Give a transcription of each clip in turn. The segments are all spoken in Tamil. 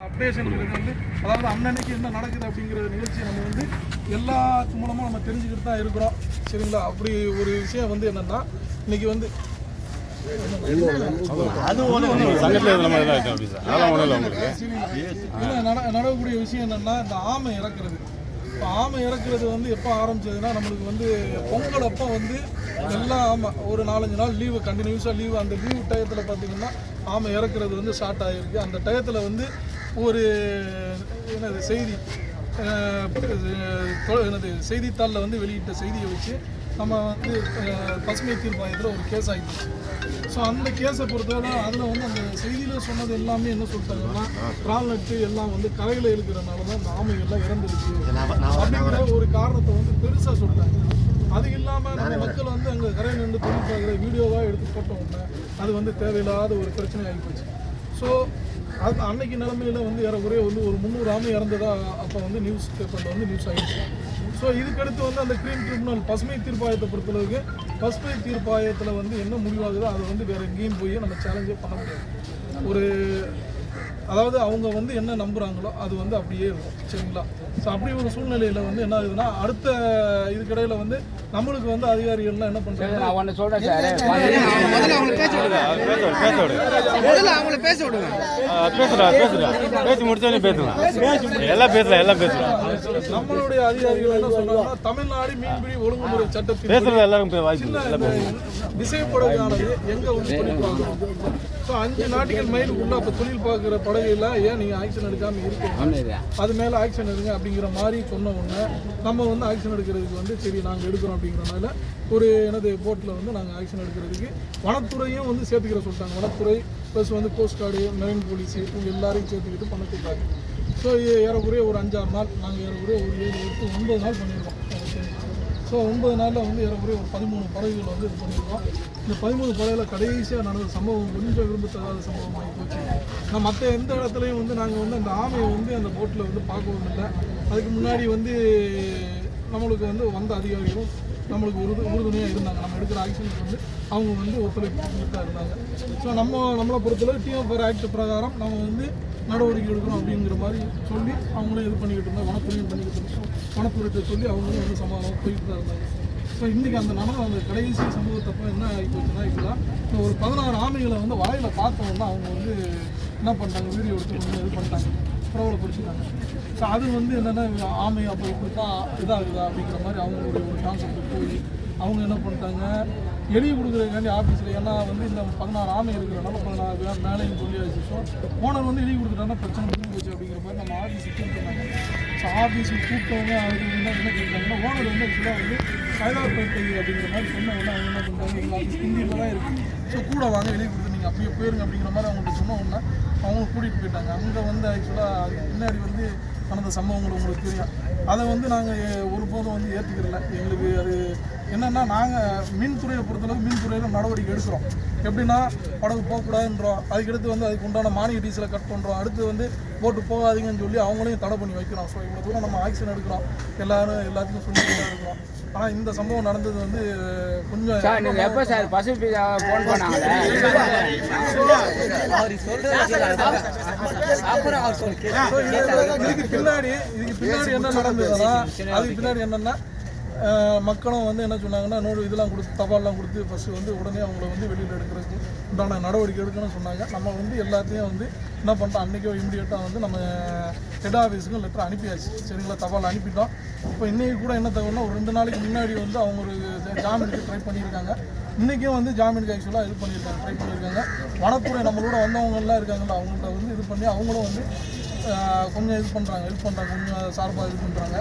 அப்டேஷன்ங்கிறது வந்து அதாவது அன்னன்னைக்கு என்ன நடக்குது அப்படிங்கிற நிகழ்ச்சியை நம்ம வந்து எல்லாத்து மூலமாக நம்ம தெரிஞ்சுக்கிட்டு தான் இருக்கிறோம். சரிங்களா? அப்படி ஒரு விஷயம் வந்து என்னன்னா இன்னைக்கு வந்து நடக்கக்கூடிய விஷயம் என்னன்னா இந்த ஆமை இறக்குறது. இப்போ ஆமை இறக்குறது வந்து எப்போ ஆரம்பிச்சதுன்னா நம்மளுக்கு வந்து பொங்கல் அப்போ வந்து எல்லாம் ஆமை ஒரு நாலஞ்சு நாள் லீவு கண்டினியூஸாக லீவு அந்த லீவு டயத்தில் பார்த்தீங்கன்னா ஆமை இறக்குறது வந்து ஸ்டார்ட் ஆகிருக்கு அந்த டயத்தில் வந்து ஒரு என்னது செய்தி அஹ், தொ- என்னது செய்தித்தாளில் வந்து வெளியிட்ட செய்தியை வச்சு நம்ம வந்து பசுமை தீர்ப்பாயத்தில் ஒரு கேஸ் ஆகிடுச்சு ஸோ அந்த கேஸை பொறுத்தவரை அதில் வந்து அந்த செய்தியில் சொன்னது எல்லாமே என்ன சொல்லிட்டாங்கன்னா ரால் நட்டு எல்லாம் வந்து கரையில் இருக்கிறனால தான் இந்த ஆமைகள்லாம் இறந்துருச்சு அப்படிங்கிற ஒரு காரணத்தை வந்து பெருசாக சொல்லிட்டாங்க. அது இல்லாமல் நம்ம மக்கள் வந்து அங்கே கரையில் நின்று தொழில் பார்க்குற வீடியோவாக எடுத்து போட்ட உடனே அது வந்து தேவையில்லாத ஒரு பிரச்சனை ஆகி போச்சு ஸோ அது அன்னைக்கு நிலமையில வந்து ஏறக்குறைய வந்து ஒரு முந்நூறு ஆமை இறந்ததா அப்போ வந்து நியூஸ் பேப்பரில் வந்து நியூஸ் ஆகிடுச்சு ஸோ இதுக்கடுத்து வந்து அந்த கிரீம் ட்ரிபுனல் பசுமை தீர்ப்பாயத்தை பொறுத்தளவுக்கு பசுமை தீர்ப்பாயத்தில் வந்து என்ன முடிவாகுதோ அதை வந்து வேறு எங்கேயும் போய் நம்ம சேலஞ்சே பண்ண முடியாது. ஒரு அதாவது அவங்க வந்து என்ன நம்புறாங்களோ அது வந்து அப்படியே இருக்கும் சரிங்களா? ஸோ அப்படி ஒரு சூழ்நிலையில் வந்து என்ன ஆகுதுன்னா அடுத்த இதுக்கிடையில் வந்து நம்மளுக்கு வந்து அதிகாரிகள்லாம் என்ன பண்ணுறாங்க சொல்கிறேன் முதல்ல அவங்களை பேச விடுங்க. பேச விடு பேச முடிச்சோடனே பேசலாம் எல்லாம் பேசலாம் எல்லாம் பேசலாம். நம்மளுடைய அதிகாரிகள் என்ன சொல்றாங்கன்னா தமிழ்நாடு மீன்பிடி ஒழுங்குமுறை சட்டத்தின் பேசுறது எல்லாருக்கும் பே- வாய்ப்பு பேசலாம் விசைப்படகானது எங்க வந்து ஸோ அஞ்சு நாட்டிகள் மைலுக்குள்ள அப்போ தொழில் பார்க்குற படகுல ஏன் நீங்கள் ஆக்ஷன் எடுக்காம இருக்கீங்க? அது மேலே ஆக்ஷன் எடுங்க அப்படிங்கிற மாதிரி சொன்ன உடனே நம்ம வந்து ஆக்ஷன் எடுக்கிறதுக்கு வந்து சரி நாங்கள் எடுக்கிறோம் அப்படிங்கிறனால ஒரு எனது போட்டில் வந்து நாங்கள் ஆக்ஷன் எடுக்கிறதுக்கு வனத்துறையும் வந்து சேர்த்துக்கிற சொல்லிட்டாங்க. வனத்துறை ப்ளஸ் வந்து கோஸ்ட் கார்டு மெரைன் போலீஸ் இவங்க எல்லாரையும் சேர்த்துக்கிட்டு பண்ண சொல்லிட்டாங்க ஸோ ஏறக்குறைய ஒரு அஞ்சாறு நாள் நாங்கள் ஏறக்குறைய ஒரு ஏழு எட்டு ஒன்பது நாள் பண்ணியிருக்கோம். ஸோ ஒன்பது நாளில் வந்து ஏறக்குறைய ஒரு பதிமூணு பறவைகள் வந்து இது பண்ணியிருக்கோம் இந்த பதிமூணு பறவையில் கடைசியாக நடந்த சம்பவம் கொஞ்சம் விரும்பத்தகாத சம்பவமாக போச்சு. நான் மற்ற எந்த இடத்துலையும் வந்து நாங்கள் வந்து அந்த ஆமையை வந்து அந்த போட்டில் வந்து பார்க்கவும் இல்லை அதுக்கு முன்னாடி வந்து நம்மளுக்கு வந்து வந்த அதிகாரிகளும் நம்மளுக்கு உறுது உறுதுணையாக இருந்தாங்க. நம்ம எடுக்கிற ஆக்ஷனுக்கு வந்து அவங்க வந்து ஒத்துழைப்பு கொடுத்தா இருந்தாங்க. ஸோ நம்ம நம்மளை பொறுத்தளவு டிஎஃப்ஆர் ஆக்ட் பிரகாரம் நம்ம வந்து நடவடிக்கை எடுக்கணும் அப்படிங்கிற மாதிரி சொல்லி அவங்களும் இது பண்ணிக்கிட்டு இருந்தாங்க. வனத்துறையும் பண்ணிக்கிட்டு இருந்தோம் வனத்துறையிட்ட சொல்லி அவங்களும் வந்து சமாதானம் போயிட்டு தான் இருந்தாங்க. ஸோ இன்றைக்கி அந்த நடந்த அந்த கடைசி சம்பவத்தப்போ என்ன ஆகி போச்சுன்னா இப்படிலாம் இப்போ ஒரு பதினாறு ஆமைகளை வந்து வாயில் பார்த்தோம்னா அவங்க வந்து என்ன பண்ணுறாங்க வீடியோ எடுத்து வந்து இது பண்ணிட்டாங்க பிரபலப்படுத்திட்டாங்க ஸோ அது வந்து என்னென்னா ஆமை அப்போ இப்படி தான் இதாகுதா அப்படிங்கிற மாதிரி அவங்களுடைய ஒரு கான்செப்ட் போய் அவங்க என்ன பண்ணிட்டாங்க எழுதி கொடுக்குறதுக்காண்டி ஆஃபீஸில் ஏன்னா வந்து இந்த பதினாறு ஆமை இருக்கிறனால பதினாறு பேர் மேலேயும் சொல்லி வச்சுட்டோம் ஓனர் வந்து எழுதி கொடுத்துட்டாங்கன்னா பிரச்சனை முடிஞ்சு போச்சு அப்படிங்கிற மாதிரி நம்ம ஆஃபீஸ் சொன்னாங்க பண்ணாங்க ஆஃபீஸுக்கு கூப்பிட்டவங்க அதுக்கு என்ன என்ன கேட்டாங்கன்னா ஓனர் வந்து ஆக்சுவலாக வந்து சைதாப்பேட்டை அப்படிங்கிற மாதிரி சொன்ன உடனே அவங்க என்ன பண்ணுறாங்க எங்கள் ஆஃபீஸ் ஹிந்தியில் தான் இருக்குது ஸோ கூட வாங்க வெளியே கொடுத்து நீங்கள் அப்படியே போயிருங்க அப்படிங்கிற மாதிரி அவங்கள்ட்ட சொன்ன உடனே அவங்க கூட்டிகிட்டு போயிட்டாங்க. அங்கே வந்து ஆக்சுவலாக பின்னாடி வந்து நடந்த சம்பவங்கள் உங்களுக்கு தெரியும். அதை வந்து நாங்கள் ஒருபோதும் வந்து ஏற்றுக்கிறல எங்களுக்கு அது என்னென்னா நாங்கள் மீன்துறையை பொறுத்தளவு மீன்துறையில் நடவடிக்கை எடுக்கிறோம். எப்படின்னா படகு போகக்கூடாதுன்றோம். அதுக்கடுத்து வந்து அதுக்கு உண்டான மானிய டீசலை கட் பண்ணுறோம் அடுத்து வந்து போட்டு போகாதீங்கன்னு சொல்லி அவங்களையும் தடை பண்ணி வைக்கிறோம். ஸோ இவ்வளோ தூரம் நம்ம ஆக்ஷன் எடுக்கிறோம். எல்லோரும் எல்லாத்துக்கும் சொல்லிட்டு இருக்கிறோம். ஆனால் இந்த சம்பவம் நடந்தது வந்து கொஞ்சம் சார் நீங்கள் எப்போ சார் பசுபி ஃபோன் பண்ணாங்களே? இதுக்கு பின்னாடி இதுக்கு பின்னாடி என்ன நடந்ததுன்னா அதுக்கு பின்னாடி என்னன்னா மக்களும் வந்து என்ன சொன்னாங்கன்னா நோடு இதெல்லாம் கொடுத்து தபால்லாம் கொடுத்து ஃபஸ்ட்டு வந்து உடனே அவங்கள வந்து வெளியில் எடுக்கிறதுக்கு உண்டான நடவடிக்கை எடுக்கணும்னு சொன்னாங்க. நம்ம வந்து எல்லாத்தையும் வந்து என்ன பண்ணிட்டோம் அன்றைக்கோ இம்மிடியட்டாக வந்து நம்ம ஹெட் ஆஃபீஸுக்கும் லெட்டர் அனுப்பியாச்சு. சரிங்களா? தபால் அனுப்பிட்டோம். இப்போ இன்றைக்கி கூட என்ன தகவல்னா ஒரு ரெண்டு நாளைக்கு முன்னாடி வந்து அவங்க ஒரு ஜாமீனுக்கு ட்ரை பண்ணியிருக்காங்க. இன்றைக்கும் வந்து ஜாமீனுக்கு ஆக்சுவலாக இது பண்ணியிருக்காங்க ட்ரை பண்ணியிருக்காங்க. வனத்துறை நம்மளோட வந்தவங்க எல்லாம் இருக்காங்கல்ல அவங்கள்ட்ட வந்து இது பண்ணி அவங்களும் வந்து கொஞ்சம் இது பண்ணுறாங்க ஹெல்ப் பண்ணுறாங்க கொஞ்சம் சார்பாக இது பண்ணுறாங்க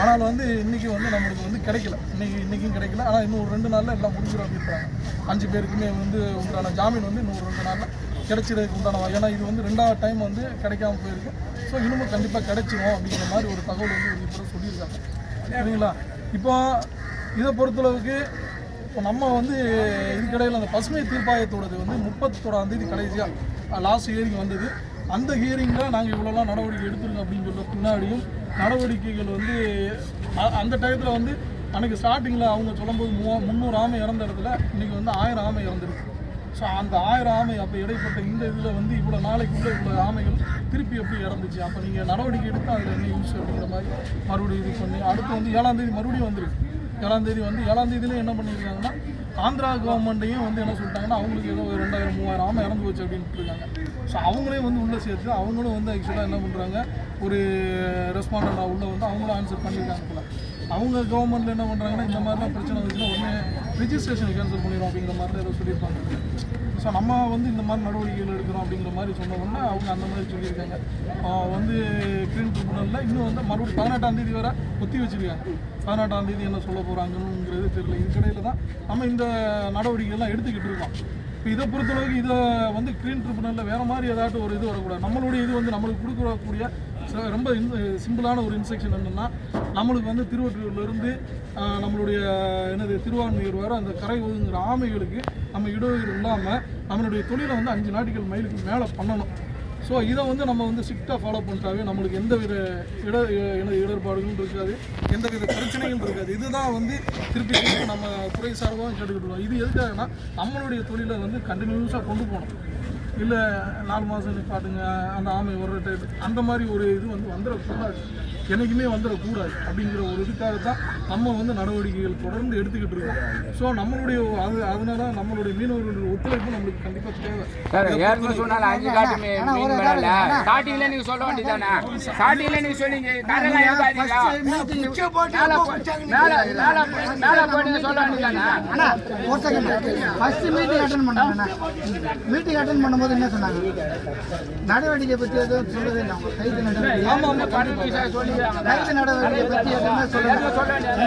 ஆனால் வந்து இன்றைக்கி வந்து நம்மளுக்கு வந்து கிடைக்கல. இன்றைக்கி இன்றைக்கும் கிடைக்கல. ஆனால் இன்னும் ஒரு ரெண்டு நாளில் எல்லாம் முடிஞ்சிடும் அப்படின்றாங்க. அஞ்சு பேருக்குமே வந்து உண்டான ஜாமீன் வந்து இன்னும் ஒரு ரெண்டு நாளில் கிடைச்சிருக்கு உண்டான ஏன்னா இது வந்து ரெண்டாவது டைம் வந்து கிடைக்காம போயிருக்கு. ஸோ இன்னமும் கண்டிப்பாக கிடைச்சிடும் அப்படிங்கிற மாதிரி ஒரு தகவல் வந்து ஒரு இப்போ சொல்லியிருக்காங்க. சரிங்களா? இப்போ இதை பொறுத்தளவுக்கு இப்போ நம்ம வந்து இதுக்கிடையில் அந்த பசுமை தீர்ப்பாயத்தோடது வந்து முப்பத்தோடாந்தேதி கடைசியாக லாஸ்ட் ஹியரிங் வந்தது. அந்த ஹியரிங்கில் நாங்கள் இவ்வளோலாம் நடவடிக்கை எடுத்துருங்க அப்படின்னு சொல்ல பின்னாடியும் நடவடிக்கைகள் வந்து அந்த டயத்தில் வந்து அன்றைக்கி ஸ்டார்டிங்கில் அவங்க சொல்லும்போது மூ முந்நூறு ஆமை இறந்த இடத்துல இன்றைக்கி வந்து ஆயிரம் ஆமை இறந்துருக்கு. ஸோ அந்த ஆயிரம் ஆமை அப்போ இடைப்பட்ட இந்த இதில் வந்து இவ்வளோ நாளைக்குள்ளே இவ்வளோ ஆமைகள் திருப்பி எப்படி இறந்துச்சு? அப்போ நீங்கள் நடவடிக்கை எடுத்து அதில் என்ன யூஸ் அப்படிங்கிற மாதிரி மறுபடியும் இது பண்ணி அடுத்து வந்து ஏழாம் தேதி மறுபடியும் வந்துருக்கு. ஏழாம் தேதி வந்து ஏழாம் தேதியில என்ன பண்ணியிருக்காங்கன்னா ஆந்திரா கவர்மெண்ட்டையும் வந்து என்ன சொல்லிட்டாங்கன்னா அவங்களுக்கு ஏதோ ஒரு ரெண்டாயிரம் மூவாயிரம் ஆமாம் இறந்து போச்சு அப்படின்ட்டு இருக்காங்க ஸோ அவங்களையும் வந்து உள்ளே சேர்த்து அவங்களும் வந்து ஆக்சுவலாக என்ன பண்ணுறாங்க ஒரு ரெஸ்பாண்டண்டாக உள்ளே வந்து அவங்களும் ஆன்சர் பண்ணியிருக்காங்க போல. அவங்க கவர்மெண்ட்டில் என்ன பண்ணுறாங்கன்னா இந்த மாதிரிலாம் பிரச்சனை வந்துச்சுன்னா உடனே ரிஜிஸ்ட்ரேஷன் கேன்சல் பண்ணிடும் அப்படிங்கிற மாதிரி ஏதோ சொல்லியிருப்பாங்க. ஸோ நம்ம வந்து இந்த மாதிரி நடவடிக்கைகள் எடுக்கிறோம் அப்படிங்கிற மாதிரி சொன்ன உடனே அவங்க அந்த மாதிரி சொல்லியிருக்காங்க. வந்து க்ரீன் ட்ரிபுனலில் இன்னும் வந்து மறுபடியும் பதினெட்டாம் தேதி வர ஒத்தி வச்சிருக்காங்க. பதினெட்டாம் தேதி என்ன சொல்ல போகிறாங்கங்கிறது தெரியல. இதுக்கடையில் தான் நம்ம இந்த நடவடிக்கைகள்லாம் எடுத்துக்கிட்டு இருக்கோம். இப்போ இதை பொறுத்தளவுக்கு இதை வந்து க்ரீன் ட்ரிபுனலில் வேறு மாதிரி ஏதாட்டும் ஒரு இது வரக்கூடாது. நம்மளுடைய இது வந்து நம்மளுக்கு கொடுக்கக்கூடிய ரொம்ப சிம்பிளான ஒரு இன்ஸ்ட்ரக்ஷன் என்னென்னா நம்மளுக்கு வந்து திருவொற்றியூர்லேருந்து நம்மளுடைய என்னது திருவான்மையூர் வர அந்த கரை ஒதுங்குற ஆமைகளுக்கு நம்ம இடஒதுக்கீடு இல்லாமல் நம்மளுடைய தொழிலை வந்து அஞ்சு நாட்டிகள் மைலுக்கு மேலே பண்ணணும். ஸோ இதை வந்து நம்ம வந்து ஸ்ட்ரிக்டாக ஃபாலோ பண்ணிட்டாவே நம்மளுக்கு எந்த வித இட எனது இடர்பாடுகளும் இருக்காது எந்த வித பிரச்சனைகளும் இருக்காது. இதுதான் வந்து திருப்பி திருப்பி நம்ம துறை சார்பாக கேட்டுக்கிட்டு இருக்கோம். இது எதுக்காகனா நம்மளுடைய தொழிலை வந்து கண்டினியூஸாக கொண்டு போகணும். இல்லை நாலு மாதம் நிப்பாட்டுங்க அந்த ஆமை ஒரு டைப் அந்த மாதிரி ஒரு இது வந்து வந்துடக்கூடாது என்றைக்குமே வந்துடக்கூடாது அப்படிங்கிற ஒரு இதுக்காக தான் நம்ம வந்து நடவடிக்கைகள் தொடர்ந்து எடுத்துக்கிட்டு இருக்கோம். ஸோ நம்மளுடைய அது அதனால நம்மளுடைய மீனவர்களுடைய ஒத்துழைப்பு நம்மளுக்கு கண்டிப்பாக தேவை. சார் ஏற்கனவே சொன்னால அஞ்சு காட்டு மீ- மீன் சொல்ல வேண்டியதானே? சொன்னீங்க ஃபர்ஸ்ட் மீட்டிங் அட்டன் பண்ணாங்க மீட்டிங் அட்டன் பண்ணும்போது என்ன சொன்னாங்க? நடவடிக்கை பற்றி எதுவும் சொல்லவே இல்லை. அவங்க கைது நடவடிக்கை நடவடிக்கை பற்றி எதுவுமே சொல்லவே இல்லை. சொல்ல வேண்டியது